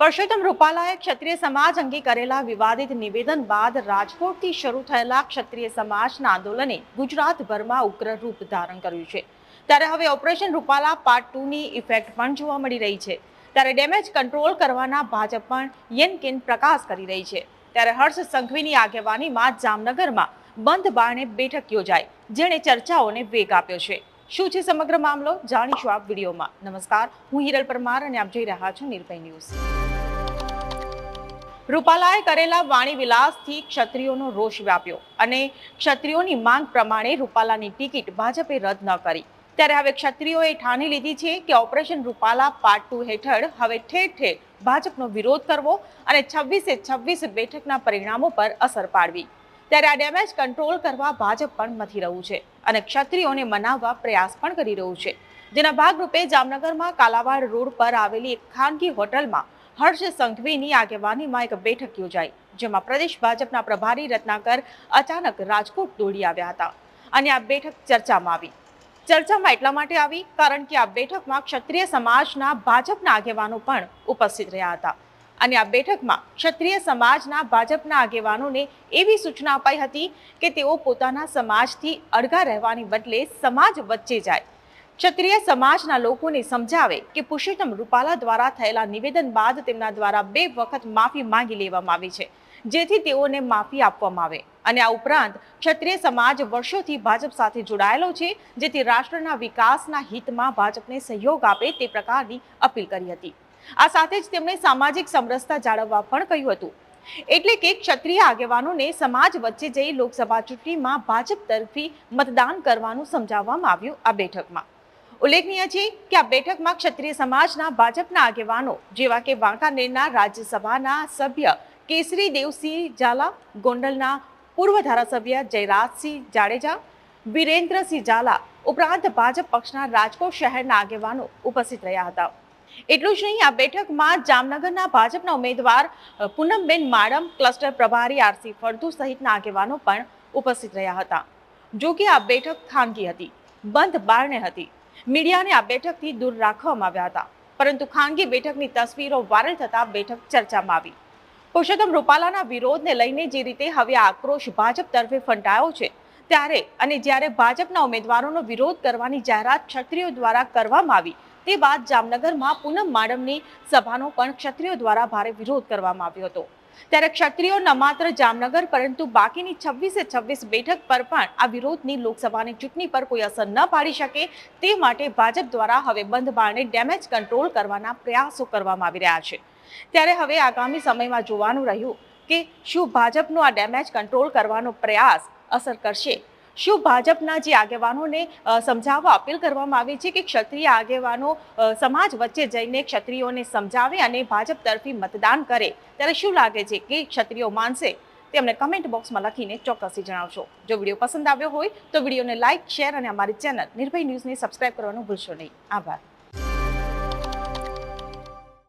પરસોત્તમ રૂપાલાએ ક્ષત્રિય સમાજ અંગે કરેલા વિવાદિત નિવેદન બાદ રાજકોટથી શરૂ થયેલા ક્ષત્રિય સમાજના આંદોલને ગુજરાતભરમાં ઉગ્ર રૂપ ધારણ કર્યું છે. ત્યારે હવે ઓપરેશન રૂપાલા પાર્ટ ટુની ઇફેક્ટ પણ જોવા મળી રહી છે. ત્યારે ડેમેજ કંટ્રોલ કરવાના ભાજપ પણ યેનકેન પ્રકાશ કરી રહી છે. ત્યારે હર્ષ સંઘવીની આગેવાનીમાં જામનગરમાં બંધ બારણે બેઠક યોજાઈ, જેણે ચર્ચાઓને વેગ આપ્યો છે. શું છે સમગ્ર મામલો? જાણીશું આપ વિડીયોમાં. નમસ્કાર, હું હિરલ પરમાર અને આપ જોઈ રહ્યા છો નિર્ભય ન્યૂઝ. રૂપાલાએ કરેલા વાણી વિલાસથી ક્ષત્રિયોનો રોષ વ્યાપ્યો અને ક્ષત્રિયોની માંગ પ્રમાણે રૂપાલાની ટિકિટ ભાજપે રદ ન કરી. ત્યારે હવે ક્ષત્રિયોએ ઠાની લીધી છે કે ઓપરેશન રૂપાલા પાર્ટ ટુ હેઠળ હવે ઠેર ઠેર ભાજપનો વિરોધ કરવો અને છવ્વીસે છવ્વીસ બેઠકના પરિણામો પર અસર પાડવી. ત્યારે આ ડેમેજ કંટ્રોલ કરવા ભાજપ પણ મથી રહ્યું છે અને ક્ષત્રિયોને મનાવવા પ્રયાસ પણ કરી રહ્યું છે. જેના ભાગરૂપે જામનગરમાં કાલાવાડ રોડ પર આવેલી એક ખાનગી હોટલમાં હર્ષ સંઘવીની આગેવાનીમાં એક બેઠક યોજાઈ, જેમાં પ્રદેશ ભાજપના પ્રભારી રત્નાકર અચાનક રાજકોટ દોડી આવ્યા હતા. અને આ બેઠક ચર્ચામાં આવી. ચર્ચામાં એટલા માટે આવી કારણ કે આ બેઠકમાં ક્ષત્રિય સમાજના ભાજપના આગેવાનો પણ ઉપસ્થિત રહ્યા હતા. અને આ બેઠકમાં ક્ષત્રિય સમાજના ભાજપના આગેવાનોને એવી સૂચના અપાઈ હતી કે તેઓ પોતાના સમાજથી અડગા રહેવાની બદલે સમાજ વચ્ચે જાય. ક્ષત્રિય સમાજના લોકોને સમજાવે કે પુરુષોત્તમ રૂપાલા દ્વારા થયેલા નિવેદન બાદ તેમના દ્વારા બે વખત માફી માંગી લેવામાં આવી છે, જેથી તેઓને માફી આપવામાં આવે. અને આ ઉપરાંત, ક્ષત્રિય સમાજ વર્ષોથી ભાજપ સાથે જોડાયેલો છે, જેથી રાષ્ટ્રના વિકાસના હિતમાં ભાજપને સહયોગ આપે તે પ્રકારની અપીલ કરી હતી. આ સાથે જ તેમણે સામાજિક સમરસતા જાળવવા પણ કહ્યું હતું. એટલે કે ક્ષત્રિય આગેવાનોને સમાજ વચ્ચે જઈ લોકસભા ચૂંટણીમાં ભાજપ તરફી મતદાન કરવાનું સમજાવવામાં આવ્યું આ બેઠકમાં. ઉલ્લેખનીય છે કે આ બેઠકમાં ક્ષત્રિય સમાજના ભાજપના આગેવાનો, જેવા કે વાંકાનેરના રાજ્યસભાના સભ્ય કેસરી દેવસિંહ ઝાલા, ગોંડલના પૂર્વ ધારાસભ્ય જયરાજસિંહ જાડેજા, વિરેન્દ્રસિંહ ઝાલા ઉપરાંત ભાજપ પક્ષના રાજકોટ શહેરના આગેવાનો ઉપસ્થિત રહ્યા હતા. એટલું જ નહીં, આ બેઠકમાં જામનગરના ભાજપના ઉમેદવાર પૂનમબેન માડમ, ક્લસ્ટર પ્રભારી આરસી ફળદુ સહિતના આગેવાનો પણ ઉપસ્થિત રહ્યા હતા. જો કે આ બેઠક ખાનગી હતી, બંધ બારણે હતી. મીડિયાને આ બેઠકથી દૂર રાખવામાં આવ્યા હતા. પરંતુ ખાનગી બેઠકની તસવીરો વાયરલ થતા બેઠક ચર્ચામાં આવી. પુરુષોત્તમ રૂપાલાના વિરોધને લઈને જે રીતે હવે આક્રોશ ભાજપ તરફે ફંટાયો છે, ત્યારે અને જ્યારે ભાજપના ઉમેદવારોનો વિરોધ કરવાની જાહેરાત ક્ષત્રિયો દ્વારા કરવામાં આવી, તે બાદ જામનગરમાં પૂનમ માડમની સભાનો પણ ક્ષત્રિયો દ્વારા ભારે વિરોધ કરવામાં આવ્યો હતો. ત્યારે ક્ષત્રિયો ન માત્ર જામનગર, પરંતુ બાકીની છવ્વીસે છવ્વીસ બેઠક પર પણ આ વિરોધની લોકસભાની ચૂંટણી પર કોઈ અસર ન પાડી શકે તે માટે ભાજપ દ્વારા હવે બંધ બારણે ડેમેજ કંટ્રોલ કરવાના પ્રયાસો કરવામાં આવી રહ્યા છે. ત્યારે હવે આગામી સમયમાં જોવાનું રહ્યું કે શું ભાજપનો આ ડેમેજ કંટ્રોલ કરવાનો પ્રયાસ અસર કરશે શું ભાજપના જે આગેવાનોને સમજાવવા અપીલ કરવામાં આવી છે કે ક્ષત્રિય આગેવાનો સમાજ વચ્ચે જઈને ક્ષત્રિયોને સમજાવે અને ભાજપ તરફી મતદાન કરે, ત્યારે શું લાગે છે કે ક્ષત્રિયો માનશે? તે અમને કમેન્ટ બોક્સમાં લખીને ચોક્કસથી જણાવશો જો વીડિયો પસંદ આવ્યો હોય તો વિડીયોને લાઇક શેર અને અમારી ચેનલ નિર્ભય ન્યૂઝને સબસ્ક્રાઇબ કરવાનું ભૂલશો નહીં. આભાર.